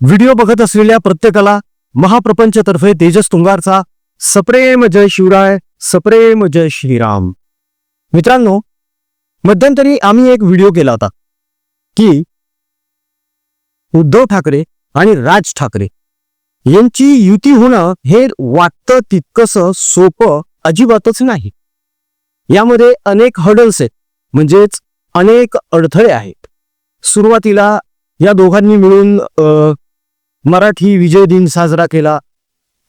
Video बघत असलेल्या प्रत्येकाला महाप्रपंचतर्फे तेजस तुंगारचा सप्रेम जय शिवराय सप्रेम जय श्रीराम. मित्रांनो मध्यंतरी आम्ही एक व्हिडिओ केला होता की उद्धव ठाकरे आणि राज ठाकरे यांची युती होणं हे वाटतं तितकंस सोपं अजिबातच नाही. यामध्ये अनेक हडल्स आहेत म्हणजेच अनेक अडथळे आहेत. सुरुवातीला या दोघांनी मिळून मराठी विजय दिन साजरा केला.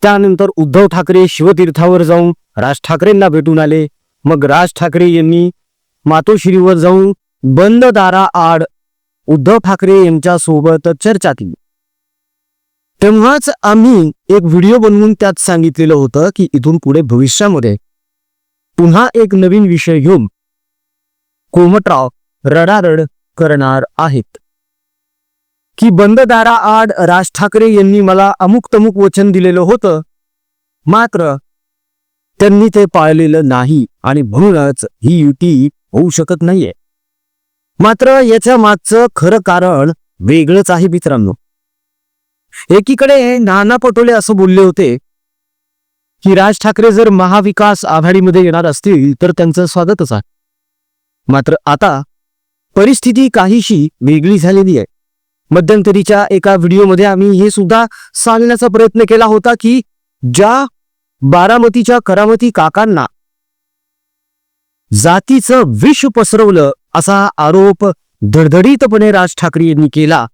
त्यानंतर उद्धव ठाकरे शिवतीर्थावर जाऊन राज ठाकरेंना भेटून आले. मग राज ठाकरे यांनी मातोश्रीवर जाऊन बंद दारा आड उद्धव ठाकरे यांच्या सोबत चर्चा केली. तेव्हाच आम्ही एक व्हिडिओ बनवून त्यात सांगितलेलं होतं की इथून पुढे भविष्यामध्ये पुन्हा एक नवीन विषय घेऊन कोमटराव रडारड करणार आहेत. की बंद दारा आड राज ठाकरे यांनी मला अमुक तमुक वचन दिलेलं होतं. मात्र त्यांनी ते पाळलेलं नाही आणि म्हणूनच ही युती होऊ शकत नाहीये. मात्र याच्या मागचं खरं कारण वेगळंच आहे मित्रांनो. एकीकडे नाना पटोले असं बोलले होते की राज ठाकरे जर महाविकास आघाडीमध्ये येणार असतील तर त्यांचं स्वागतच आहे. मात्र आता परिस्थिती काहीशी वेगळी झालेली आहे. मध्यंतरीच्या एका व्हिडिओमध्ये आम्ही हे सुद्धा सांगण्याचा प्रयत्न केला होता की ज्या बारामतीच्या करामती काकांना जातीचं विष पसरवलं असा आरोप धडधडीतपणे राज ठाकरे यांनी केला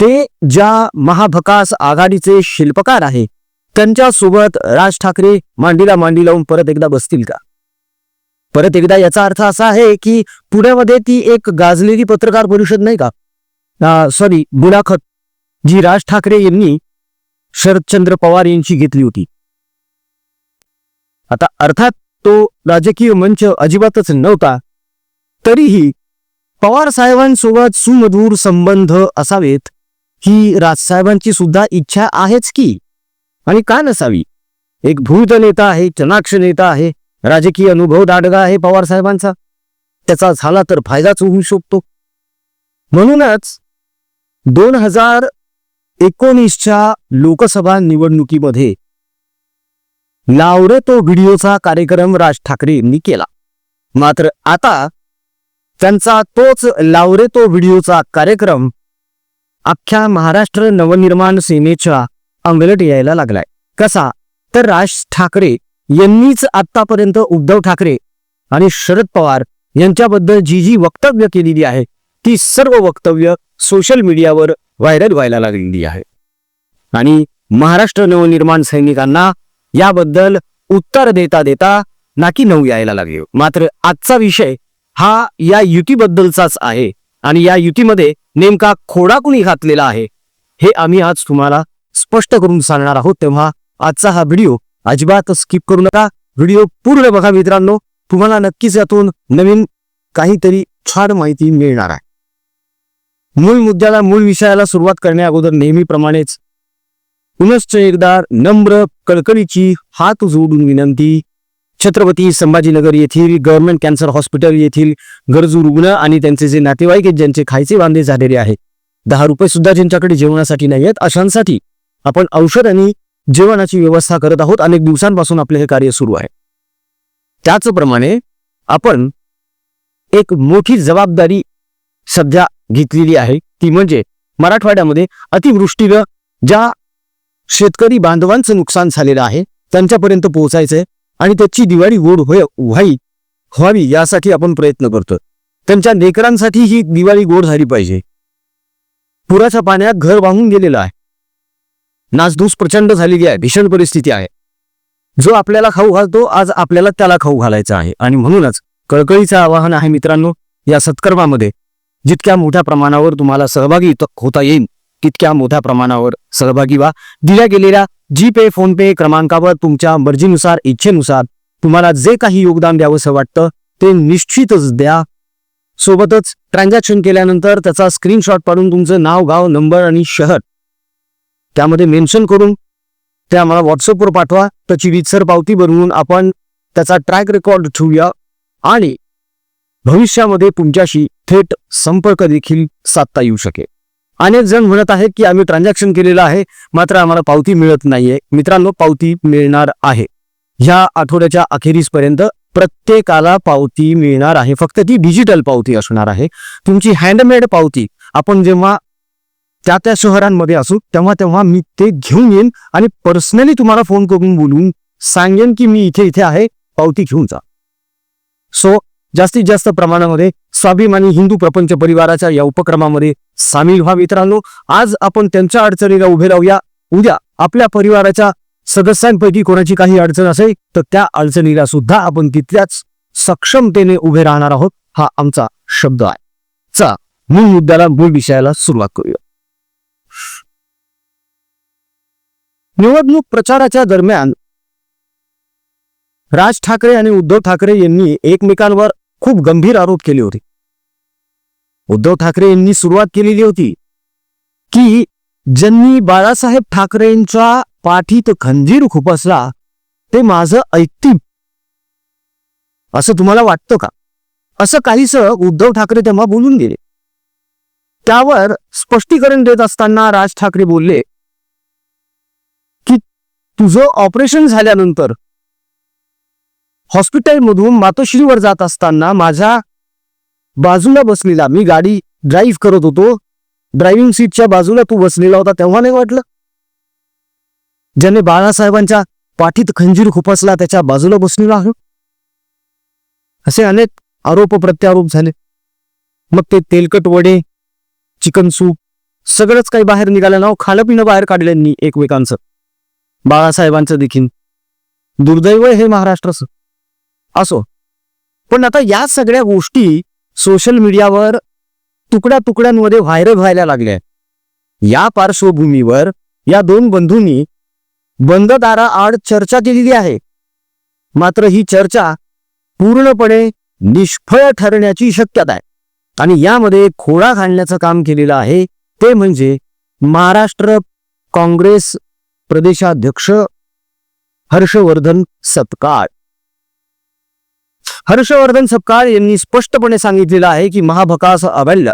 ते ज्या महाभकास आघाडीचे शिल्पकार आहे त्यांच्यासोबत राज ठाकरे मांडीला मांडी लावून परत एकदा बसतील का? परत एकदा याचा अर्थ असा आहे की पुण्यामध्ये ती एक गाजलेली पत्रकार परिषद नाही का? सॉरी मुलाखत जी राज ठाकरे यांनी शरदचंद्र पवार यांची घेतली होती. आता अर्थात तो राजकीय मंच अजिबातच नव्हता तरीही पवार साहेबांसोबत सुमधूर संबंध असावेत ही राजसाहेबांची सुद्धा इच्छा आहेच की? आणि का नसावी? एक भूत नेता आहे चनाक्ष नेता आहे राजकीय अनुभव दाडगा आहे पवार साहेबांचा त्याचा झाला तर फायदाच होऊ शकतो. म्हणूनच दोन हजार एकोणीसच्या लोकसभा निवडणुकीमध्ये लावरे तो व्हिडिओचा कार्यक्रम राज ठाकरे यांनी केला. मात्र आता त्यांचा तोच लावरे तो व्हिडिओचा कार्यक्रम अख्ख्या महाराष्ट्र नवनिर्माण सेनेच्या अंगलट यायला लागलाय. कसा? तर राज ठाकरे यांनीच आतापर्यंत उद्धव ठाकरे आणि शरद पवार यांच्याबद्दल जी जी वक्तव्य केलेली आहे ती सर्व वक्तव्य सोशल मीडियावर व्हायरल व्हायला लागलेली आहे. आणि महाराष्ट्र नवनिर्माण सैनिकांना याबद्दल उत्तर देता देता नाकी नऊ यायला लागले. मात्र आजचा विषय हा या युतीबद्दलचाच आहे आणि या युतीमध्ये नेमका खोडा कुणी घातलेला आहे हे आम्ही आज तुम्हाला स्पष्ट करून सांगणार आहोत. तेव्हा आजचा हा व्हिडिओ अजिबात स्किप करू नका. व्हिडिओ पूर्ण बघा मित्रांनो. तुम्हाला नक्कीच यातून नवीन काहीतरी छान माहिती मिळणार आहे. मूळ मुद्द्याला मूळ विषयाला सुरुवात करण्या अगोदर नेहमीप्रमाणेच. पुनश्च एकदा नम्र कळकळीची हात जोडून विनंती. छत्रपती संभाजीनगर येथील गव्हर्नमेंट कॅन्सर हॉस्पिटल येथील गरजू रुग्ण आणि त्यांचे जे नातेवाईक आहेत ज्यांचे खायचे वांदे झालेले आहेत. दहा रुपये सुद्धा ज्यांच्याकडे जेवणासाठी नाही आहेत अशांसाठी आपण औषध आणि जेवणाची व्यवस्था करत आहोत. अनेक दिवसांपासून आपले हे कार्य सुरू आहे. त्याचप्रमाणे आपण एक मोठी जबाबदारी सध्या घेतलेली आहे. ती म्हणजे मराठवाड्यामध्ये अतिवृष्टीनं ज्या शेतकरी बांधवांचं नुकसान झालेलं आहे त्यांच्यापर्यंत पोहोचायचंय आणि त्याची दिवाळी गोड होय व्हावी व्हावी यासाठी आपण प्रयत्न करतो त्यांच्या लेकरांसाठी ही दिवाळी गोड झाली पाहिजे. पुराच्या पाण्यात घर वाहून गेलेलं आहे. नासधूस प्रचंड झालेली आहे. भीषण परिस्थिती आहे. जो आपल्याला खाऊ घालतो आज आपल्याला त्याला खाऊ घालायचा आहे. आणि म्हणूनच कळकळीचं आवाहन आहे मित्रांनो या सत्कर्मामध्ये जितक्या मोठ्या प्रमाणावर तुम्हाला सहभागी होता येईल तितक्या मोठ्या प्रमाणावर सहभागी व्हा. दिल्या गेलेल्या जी पे फोन पे क्रमांकावर तुमच्या मर्जीनुसार इच्छेनुसार तुम्हाला जे काही योगदान द्यावंसं वाटतं ते निश्चितच द्या. सोबतच ट्रान्झॅक्शन केल्यानंतर त्याचा स्क्रीनशॉट पाडून तुमचं नाव गाव नंबर आणि शहर त्यामध्ये मेन्शन करून ते आम्हाला व्हॉट्सअपवर पाठवा. त्याची वित्सर पावती बनवून आपण त्याचा ट्रॅक रेकॉर्ड ठेवूया. आणि भविष्यामध्ये तुमच्याशी थेट संपर्क देखील साधता येऊ शकेल. अनेक जण म्हणत आहेत की आम्ही ट्रान्झॅक्शन केलेलं आहे मात्र आम्हाला पावती मिळत नाहीये. मित्रांनो पावती मिळणार आहे. ह्या आठवड्याच्या अखेरीसपर्यंत प्रत्येकाला पावती मिळणार आहे. फक्त ती डिजिटल पावती असणार आहे. तुमची हँडमेड पावती आपण जेव्हा त्या त्या शहरांमध्ये असू तेव्हा तेव्हा मी ते घेऊन येईन आणि पर्सनली तुम्हाला फोन करून बोलून सांगेन की मी इथे इथे आहे पावती घेऊन जा. सो जास्तीत जास्त प्रमाणामध्ये स्वाभिमानी हिंदू प्रपंच परिवाराच्या या उपक्रमामध्ये सामील व्हा मित्रांनो आज आपण त्यांच्या अडचणीला उभे राहूया. उद्या आपल्या परिवाराच्या सदस्यांपैकी कोणाची काही अडचण असेल तर त्या अडचणीला सुद्धा आपण तितक्याच सक्षमतेने उभे राहणार आहोत हा आमचा शब्द आहे. चा मूळ मुद्द्याला मूळ विषयाला सुरुवात करूया. निवडणूक प्रचाराच्या दरम्यान राज ठाकरे आणि उद्धव ठाकरे यांनी एकमेकांवर खूप गंभीर आरोप केले होते. उद्धव ठाकरे यांनी सुरुवात केलेली होती की ज्यांनी बाळासाहेब ठाकरेंच्या पाठीत खंजीर खुपसला ते माझं ऐकतील. असं तुम्हाला वाटतं का? असं काहीस उद्धव ठाकरे तेव्हा बोलून गेले. त्यावर स्पष्टीकरण देत असताना राज ठाकरे बोलले की तुझं ऑपरेशन झाल्यानंतर हॉस्पिटलमधून मातोश्रीवर जात असताना माझ्या बाजूला बसलेला मी गाडी ड्राईव्ह करत होतो. ड्रायव्हिंग सीटच्या बाजूला तू बसलेला होता तेव्हा नाही वाटलं? ज्याने बाळासाहेबांच्या पाठीत खंजीर खुपसला त्याच्या बाजूला बसलेला आहे. असे अनेक आरोप प्रत्यारोप झाले. मग ते तेलकट वडे चिकन सूप सगळंच काही बाहेर निघालं. नाव खाणं पिणं बाहेर काढल्यांनी एकमेकांचं. बाळासाहेबांचं देखील. दुर्दैव हे महाराष्ट्राचं. असो. पण आता या सगळ्या गोष्टी सोशल मीडियावर तुकड्या तुकड्यांमध्ये व्हायरल व्हायला लागल्या या पार्श्वभूमीवर या दोन बंधूंनी बंद दाराआड चर्चा केलेली आहे. मात्र ही चर्चा पूर्णपणे निष्फळ ठरण्याची शक्यता आहे. आणि यामध्ये खोडा घालण्याचं काम केलेलं आहे. ते म्हणजे महाराष्ट्र काँग्रेस प्रदेशाध्यक्ष हर्षवर्धन सपकाळ. हर्षवर्धन सपकाळ यांनी स्पष्टपणे सांगितलेलं आहे की महाभकास अभल्य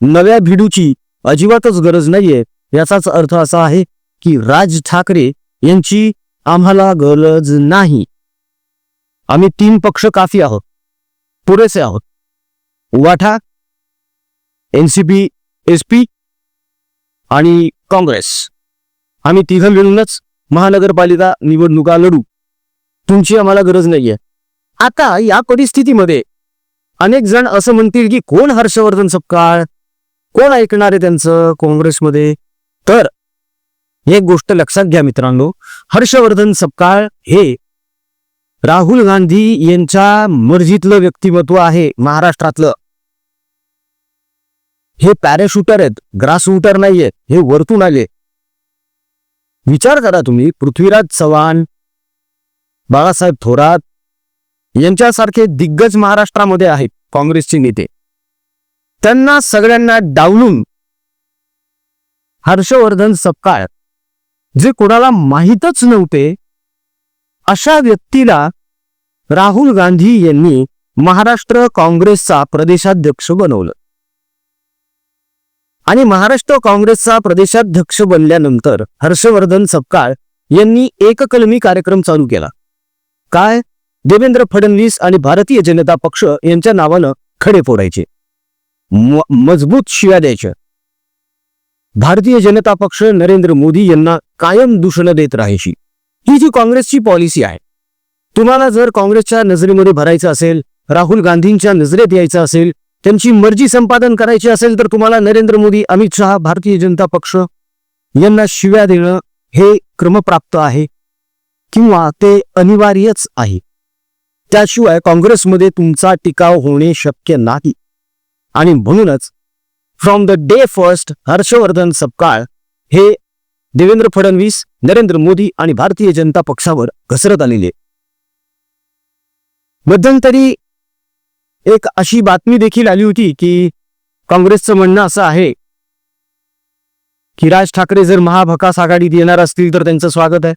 नव्या भिडूची अजिबातच गरज नाहीये. याचाच अर्थ असा आहे की राज ठाकरे यांची आम्हाला गरज नाही. आम्ही तीन पक्ष काफी आहोत. पुरेसे आहोत. वाठा एनसीपी एसपी आणि काँग्रेस. आम्ही तिघं मिळूनच महानगरपालिका निवडणुका लढू. तुमची आम्हाला गरज नाहीये. आता या परिस्थितीमध्ये अनेक जण असं म्हणतील की कोण हर्षवर्धन सपकाळ? कोण ऐकणार आहे त्यांचं काँग्रेसमध्ये? तर एक गोष्ट लक्षात घ्या मित्रांनो हर्षवर्धन सपकाळ हे राहुल गांधी यांच्या मर्जीतलं व्यक्तिमत्व आहे महाराष्ट्रातलं. हे पॅराशूटर आहेत ग्रासरूटर नाहीयेत नाहीये हे वरतून आले. विचार करा तुम्ही पृथ्वीराज चव्हाण बाळासाहेब थोरात यांच्यासारखे दिग्गज महाराष्ट्रामध्ये आहेत काँग्रेसचे नेते. त्यांना सगळ्यांना डावलून हर्षवर्धन सपकाळ जे कोणाला माहीतच नव्हते अशा व्यक्तीला राहुल गांधी यांनी महाराष्ट्र काँग्रेसचा प्रदेशाध्यक्ष बनवलं. आणि महाराष्ट्र काँग्रेसचा प्रदेशाध्यक्ष बनल्यानंतर हर्षवर्धन सपकाळ यांनी एककलमी कार्यक्रम चालू केला. काय? देवेंद्र फडणवीस आणि भारतीय जनता पक्ष यांच्या नावानं खडे फोडायचे. मजबूत शिव्या द्यायच्या. भारतीय जनता पक्ष नरेंद्र मोदी यांना कायम दूषणं देत राहायची. ही जी काँग्रेसची पॉलिसी आहे तुम्हाला जर काँग्रेसच्या नजरेमध्ये भरायचं असेल राहुल गांधींच्या नजरेत यायचं असेल त्यांची मर्जी संपादन करायची असेल तर तुम्हाला नरेंद्र मोदी अमित शहा भारतीय जनता पक्ष यांना शिव्या देणं हे क्रमप्राप्त आहे किंवा ते अनिवार्यच आहे. त्याशिवाय काँग्रेसमध्ये तुमचा टिकाव होणे शक्य नाही. आणि म्हणूनच from the day first Harshvardhan Sapkal हे देवेंद्र फडणवीस नरेंद्र मोदी आणि भारतीय जनता पक्षावर घसरत आलेले. मध्यंतरी एक अशी बातमी देखील आली होती की काँग्रेसचं म्हणणं असं आहे की राज ठाकरे जर महाभकास आघाडीत येणार असतील तर त्यांचं स्वागत आहे.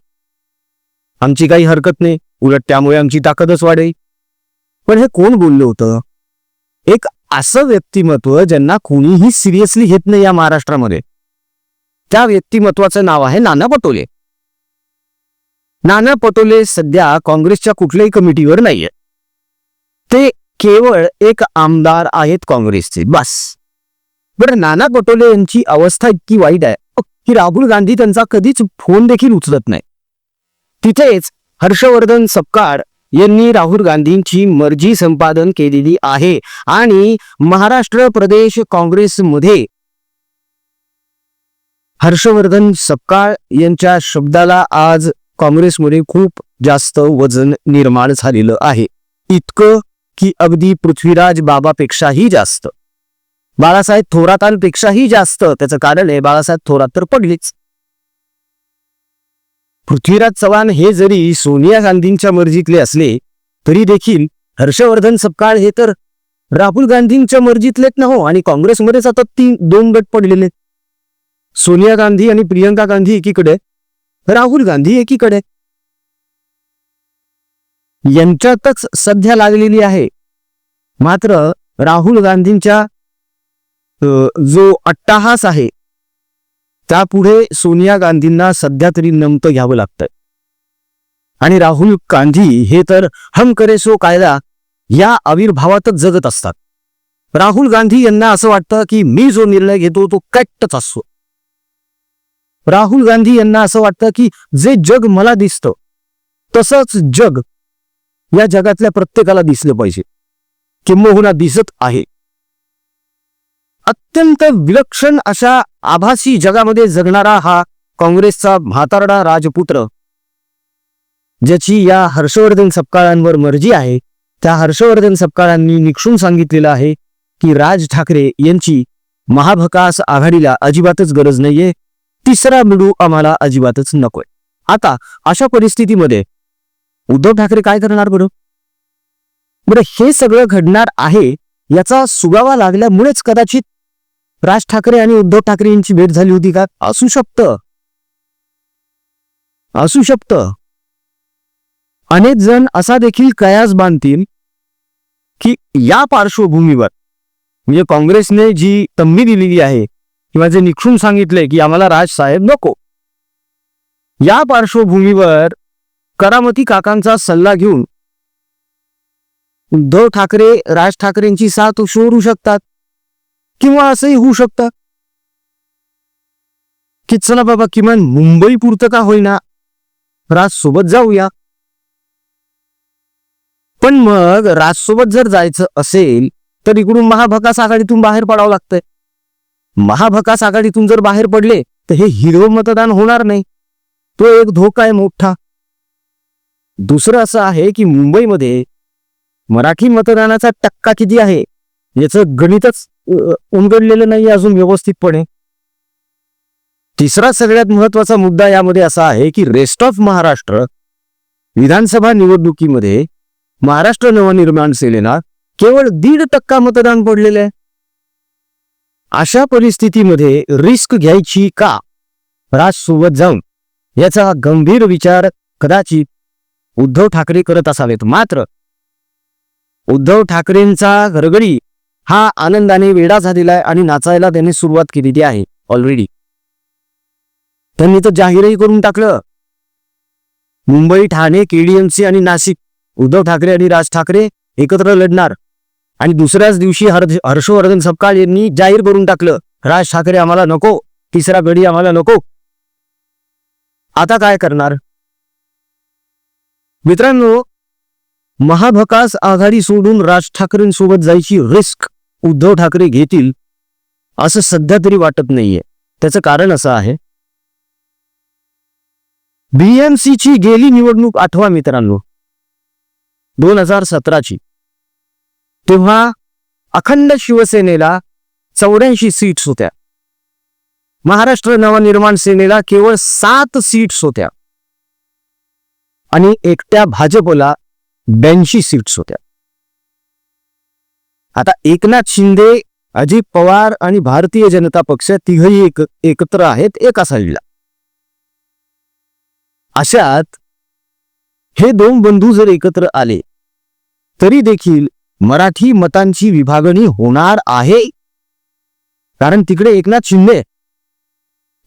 आमची काही हरकत नाही. उलट त्यामुळे आमची ताकदच वाढेल. पण हे कोण बोललं होतं? एक असं व्यक्तिमत्व ज्यांना कोणीही सिरियसली घेत नाही या महाराष्ट्रामध्ये. त्या व्यक्तिमत्वाचं नाव आहे नाना पटोले. नाना पटोले सध्या काँग्रेसच्या कुठल्याही कमिटीवर नाहीये. ते केवळ एक आमदार आहेत काँग्रेसचे बस. बरं नाना पटोले यांची अवस्था इतकी वाईट आहे. की राहुल गांधी त्यांचा कधीच फोन देखील उचलत नाही. तिथेच हर्षवर्धन सपकाळ यांनी राहुल गांधींची मर्जी संपादन केलेली आहे आणि महाराष्ट्र प्रदेश काँग्रेसमध्ये हर्षवर्धन सपकाळ यांच्या शब्दाला आज काँग्रेसमध्ये खूप जास्त वजन निर्माण झालेलं आहे. इतकं की अगदी पृथ्वीराज बाबापेक्षाही जास्त. बाळासाहेब थोरातांपेक्षाही जास्त. त्याचं कारण आहे बाळासाहेब थोरात तर पडलीच. पृथ्वीराज चव्हाण हे जरी सोनिया गांधींच्या मर्जीतले असले तरी देखील हर्षवर्धन सपकाळ हे तर राहुल गांधींच्या मर्जीतलेच ना हो आणि काँग्रेसमध्येच आता तीन दोन गट पडलेले. सोनिया गांधी आणि प्रियंका गांधी एकीकडे राहुल गांधी एकीकडे. यांच्यातच सध्या लागलेली आहे. मात्र राहुल गांधींच्या जो अट्टाहास आहे त्यापुढे सोनिया गांधींना सध्या तरी नमतं घ्यावं लागतं आणि राहुल गांधी हे तर हम करे सो कायदा या आविर्भावातच जगत असतात. राहुल गांधी यांना असं वाटतं की मी जो निर्णय घेतो तो कट्टच असतो. राहुल गांधी यांना असं वाटतं की जे जग मला दिसतं तसंच जग या जगातल्या प्रत्येकाला दिसलं पाहिजे किंबहुना दिसत आहे. अत्यंत विलक्षण अशा आभासी जगामध्ये जगणारा हा काँग्रेसचा म्हातारडा राजपुत्र ज्याची या हर्षवर्धन सपकाळांवर मर्जी आहे त्या हर्षवर्धन सपकाळांनी निक्षून सांगितलेलं आहे की राज ठाकरे यांची महाभकास आघाडीला अजिबातच गरज नाहीये तिसरा मिडू आम्हाला अजिबातच नकोय. आता अशा परिस्थितीमध्ये उद्धव ठाकरे काय करणार बरं? बरं हे सगळं घडणार आहे याचा सुगावा लागल्यामुळेच कदाचित राज ठाकरे आणि उद्धव ठाकरे यांची भेट झाली होती का? असू शकतं. असू शकतं. अनेक जण असा देखील कयास बांधतील की या पार्श्वभूमीवर म्हणजे काँग्रेसने जी तंबी दिलेली आहे किंवा जे निक्षून सांगितले की आम्हाला राज साहेब नको या पार्श्वभूमीवर करामती काकांचा सल्ला घेऊन उद्धव ठाकरे राज ठाकरेंची साथ शोधू शकतात. किंवा असंही होऊ शकतं? की चला बाबा किमान मुंबई पुरतं का होईना? राज सोबत जाऊया. पण मग राजसोबत जर जायचं असेल तर इकडून महाभकास आघाडीतून बाहेर पडावं लागतंय. महाभकास आघाडीतून जर बाहेर पडले तर हे हिरव मतदान होणार नाही. तो एक धोका आहे मोठा. दुसरं असं आहे की मुंबईमध्ये मराठी मतदानाचा टक्का किती आहे? याचं गणितच उमगडलेलं नाही अजून व्यवस्थितपणे. तिसरा सगळ्यात महत्त्वाचा मुद्दा यामध्ये असा आहे की रेस्ट ऑफ महाराष्ट्र विधानसभा निवडणुकीमध्ये महाराष्ट्र नवनिर्माण सेनेला केवळ दीड टक्का मतदान पडलेलं आहे. अशा परिस्थितीमध्ये रिस्क घ्यायची का? राज सोबत जाऊन याचा गंभीर विचार कदाचित उद्धव ठाकरे करत असावेत. मात्र उद्धव ठाकरेंचा घरगडी हा आनंदाने वेडा झालेला आहे आणि नाचायला त्यांनी सुरुवात केलेली आहे ऑलरेडी त्यांनी तर जाहीरही करून टाकलं. मुंबई ठाणे केडीएमसी आणि नाशिक उद्धव ठाकरे आणि राज ठाकरे एकत्र लढणार. आणि दुसऱ्याच दिवशी हर्ष हर्षवर्धन सपकाळ यांनी जाहीर करून टाकलं राज ठाकरे आम्हाला नको तिसरा गडी आम्हाला नको. आता काय करणार? मित्रांनो महाभकास आघाडी सोडून राज ठाकरेंसोबत जायची रिस्क. उद्धव ठाकरे घेतील असं सध्या तरी वाटत नाहीये. त्याचं कारण असं आहे. बीएमसीची गेली निवडणूक आठवा मित्रांनो. दोन हजार सतराची. तेव्हा अखंड शिवसेनेला चौऱ्याऐंशी सीट्स होत्या. महाराष्ट्र नवनिर्माण सेनेला केवळ सात सीट्स होत्या. आणि एकट्या भाजपला ब्याऐंशी सीट्स होत्या. आता एकनाथ शिंदे अजित पवार आणि भारतीय जनता पक्ष तिघही एक एकत्र आहेत एका साईडला. अशात हे दोन बंधू जर एकत्र आले तरी देखील मराठी मतांची विभागणी होणार आहे. कारण तिकडे एकनाथ शिंदे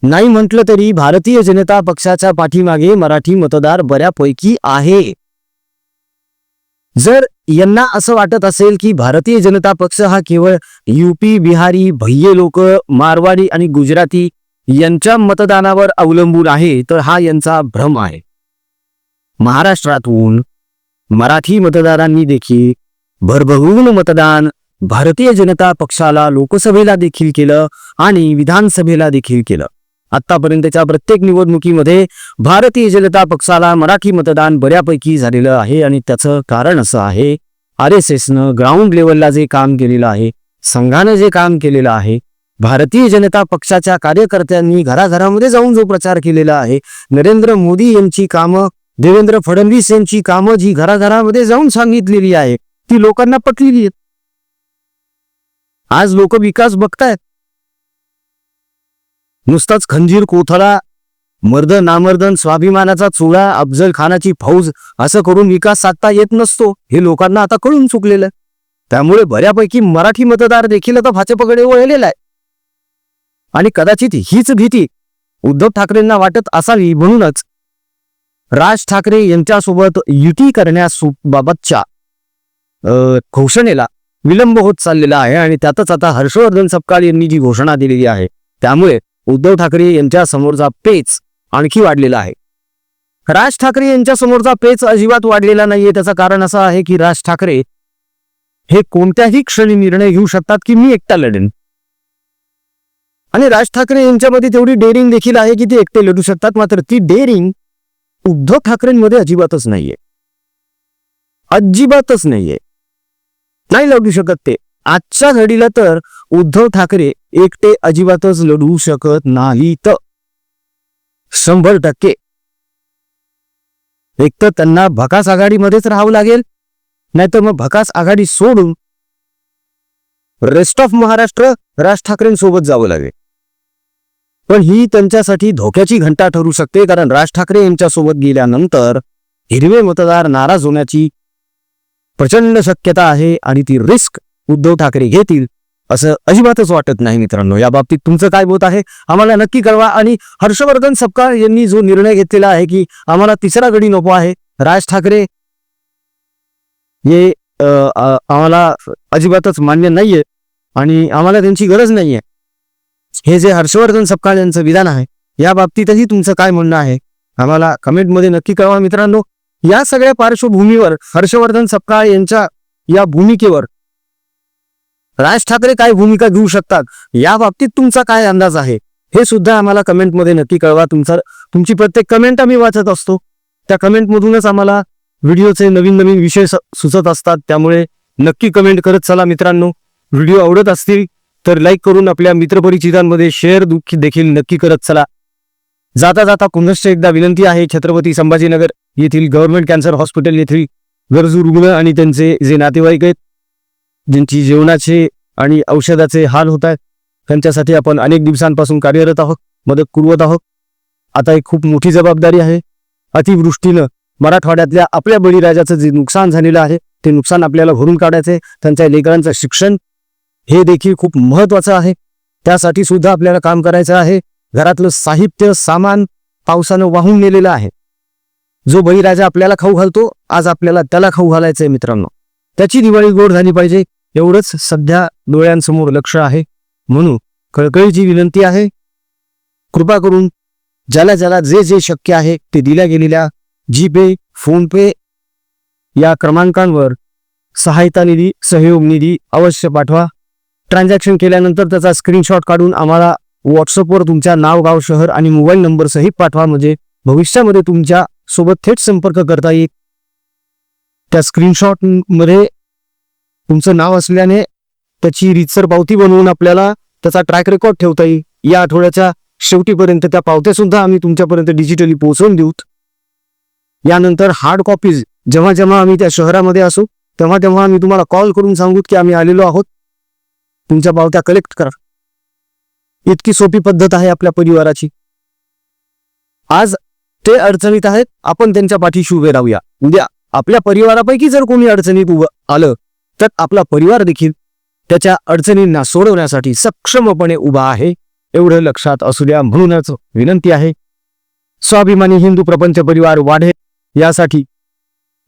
नाही म्हटलं तरी भारतीय जनता पक्षाच्या पाठीमागे मराठी मतदार बऱ्यापैकी आहे. जर यांना असं वाटत असेल की भारतीय जनता पक्ष हा केवळ युपी बिहारी भय्ये लोक मारवाडी आणि गुजराती यांच्या मतदानावर अवलंबून आहे तर हा यांचा भ्रम आहे. महाराष्ट्रातून मराठी मतदारांनी देखील भरभरून मतदान भारतीय जनता पक्षाला लोकसभेला देखील केलं आणि विधानसभेला देखील केलं. आतापर्यंतच्या प्रत्येक निवडणुकीमध्ये भारतीय जनता पक्षाला मराठी मतदान बऱ्यापैकी झालेलं आहे आणि त्याचं कारण असं आहे आर एस एसनं ग्राउंड लेवलला जे काम केलेलं आहे संघानं जे काम केलेलं आहे भारतीय जनता पक्षाच्या कार्यकर्त्यांनी घराघरामध्ये जाऊन जो प्रचार केलेला आहे नरेंद्र मोदी यांची कामं देवेंद्र फडणवीस यांची कामं जी घराघरामध्ये जाऊन सांगितलेली आहे ती लोकांना पटलेली आहेत. आज लोक विकास बघतायत. नुसताच खंजीर कोथळा मर्द नामर्दन स्वाभिमानाचा चुळा अफजल खानाची फौज असं करून विकास साधता येत नसतो हे लोकांना आता कळून चुकलेलं. त्यामुळे बऱ्यापैकी मराठी मतदार देखील आता भाजपकडे वळलेला आहे. आणि कदाचित हीच भीती उद्धव ठाकरेंना वाटत असावी म्हणूनच राज ठाकरे यांच्यासोबत युती करण्याबाबतच्या बाबतच्या घोषणेला विलंब होत चाललेला आहे आणि त्यातच आता हर्षवर्धन सपकाळ यांनी जी घोषणा दिलेली आहे त्यामुळे उद्धव ठाकरे यांच्या समोरचा पेच आणखी वाढलेला आहे. राज ठाकरे यांच्या समोरचा पेच अजिबात वाढलेला नाहीये. त्याचं कारण असं आहे की राज ठाकरे हे कोणत्याही क्षणी निर्णय घेऊ शकतात की मी एकटा लढेन. आणि राज ठाकरे यांच्यामध्ये तेवढी डेअरिंग देखील आहे की ते एकटे लढू शकतात. मात्र ती डेअरिंग उद्धव ठाकरेंमध्ये अजिबातच नाहीये. अजिबातच नाहीये. नाही लढू शकत ते. आजच्या घडीला तर उद्धव ठाकरे एकटे अजिबातच लढू शकत नाहीत. शंभर टक्के. एक तर त्यांना भकास आघाडीमध्येच राहावं लागेल नाहीतर मग भकास आघाडी सोडून रेस्ट ऑफ महाराष्ट्र राज ठाकरेंसोबत जावं लागेल. पण ही त्यांच्यासाठी धोक्याची घंटा ठरू शकते कारण राज ठाकरे यांच्यासोबत गेल्यानंतर हिरवे मतदार नाराज होण्याची प्रचंड शक्यता आहे आणि ती रिस्क उद्धव ठाकरे घेतील. असं अजिबातच वाटत नाही मित्रांनो. या बाबतीत तुमचं काय मत आहे? आम्हाला नक्की कळवा. आणि हर्षवर्धन सपकाळ यांनी जो निर्णय घेतलेला आहे की आम्हाला तिसरा गडी नको आहे राज ठाकरे हे आम्हाला अजिबातच मान्य नाहीये आणि आम्हाला त्यांची गरज नाहीये. हे जे हर्षवर्धन सपकाळ यांचं विधान आहे या बाबतीतही तुमचं काय म्हणणं आहे? आम्हाला कमेंटमध्ये नक्की कळवा मित्रांनो. या सगळ्या पार्श्वभूमीवर हर्षवर्धन सपकाळ यांच्या या भूमिकेवर राज ठाकरे काय भूमिका घेऊ शकतात? या बाबतीत तुमचा काय अंदाज आहे? हे सुद्धा आम्हाला कमेंटमध्ये नक्की कळवा. तुमचा तुमची प्रत्येक कमेंट आम्ही वाचत असतो. त्या कमेंटमधूनच आम्हाला व्हिडिओचे नवीन नवीन विषय स- सुचत असतात. त्यामुळे नक्की कमेंट करत चला मित्रांनो. व्हिडिओ आवडत असतील तर लाईक करून आपल्या मित्रपरिचितांमध्ये शेअर दुःखी देखील नक्की करत चला. जाता जाता पुनश्च एकदा विनंती आहे छत्रपती संभाजीनगर येथील गव्हर्नमेंट कॅन्सर हॉस्पिटल येथील गरजू रुग्ण आणि त्यांचे जे नातेवाईक आहेत ज्यांची जेवणाचे आणि औषधाचे हाल होत आहेत त्यांच्यासाठी आपण अनेक दिवसांपासून कार्यरत आहोत मदत पुरवत आहोत. आता एक खूप मोठी जबाबदारी आहे. अतिवृष्टीनं मराठवाड्यातल्या आपल्या बळीराजाचं जे नुकसान झालेलं आहे ते नुकसान आपल्याला भरून काढायचे त्यांच्या लेकरांचं शिक्षण हे देखील खूप महत्वाचं आहे. त्यासाठी सुद्धा आपल्याला काम करायचं आहे. घरातलं साहित्य सामान पावसानं वाहून नेलेलं आहे. जो बळीराजा आपल्याला खाऊ घालतो आज आपल्याला त्याला खाऊ घालायचंय मित्रांनो. त्याची दिवाळी गोड झाली पाहिजे. एवढंच सध्या डोळ्यांसमोर लक्ष आहे. म्हणून कळकळीची विनंती आहे. कृपा करून ज्याला ज्याला जे जे शक्य आहे ते दिल्या गेलेल्या जी पे फोनपे या क्रमांकांवर सहायता निधी सहयोग निधी अवश्य पाठवा. ट्रान्झॅक्शन केल्यानंतर त्याचा स्क्रीनशॉट काढून आम्हाला व्हॉट्सअपवर तुमच्या नाव गाव शहर आणि मोबाईल नंबरसहित पाठवा. म्हणजे भविष्यामध्ये तुमच्यासोबत थेट संपर्क करता येईल. त्या स्क्रीनशॉटमध्ये तुमचं नाव असल्याने त्याची रीतसर पावती बनवून आपल्याला त्याचा ट्रॅक रेकॉर्ड ठेवता येईल. या आठवड्याच्या शेवटीपर्यंत त्या पावत्या सुद्धा आम्ही तुमच्यापर्यंत डिजिटली पोहोचवून देऊत यानंतर हार्ड कॉपीज जेव्हा जेव्हा आम्ही त्या शहरामध्ये असू तेव्हा तेव्हा आम्ही तुम्हाला कॉल करून सांगूत की आम्ही आलेलो आहोत. तुमच्या पावत्या कलेक्ट करा. इतकी सोपी पद्धत आहे आपल्या परिवाराची. आज ते अडचणीत आहेत आपण त्यांच्या पाठीशी उभे राहूया. उद्या आपल्या परिवारापैकी जर कोणी अडचणीत उभं आलं तर आपला परिवार देखील त्याच्या अडचणींना सोडवण्यासाठी सक्षमपणे उभा आहे एवढं लक्षात असू द्या. म्हणूनच विनंती आहे स्वाभिमानी हिंदू प्रपंच परिवार वाढे यासाठी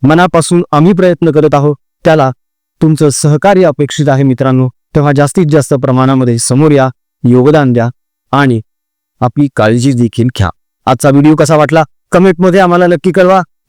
मनापासून आम्ही प्रयत्न करत आहोत. त्याला तुमचं सहकार्य अपेक्षित आहे मित्रांनो. तेव्हा जास्तीत जास्त प्रमाणामध्ये समोर या योगदान द्या आणि आपली काळजी देखील घ्या. आजचा व्हिडिओ कसा वाटला? कमेंटमध्ये आम्हाला नक्की कळवा.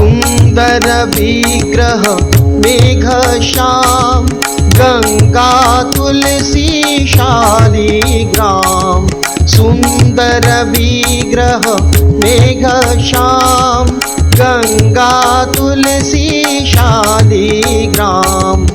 सुन्दर विग्रह मेघ श्याम गङ्गा तुलसी शालिग्राम सुन्दर विग्रह मेघ श्याम गङ्गा तुलसी शालिग्राम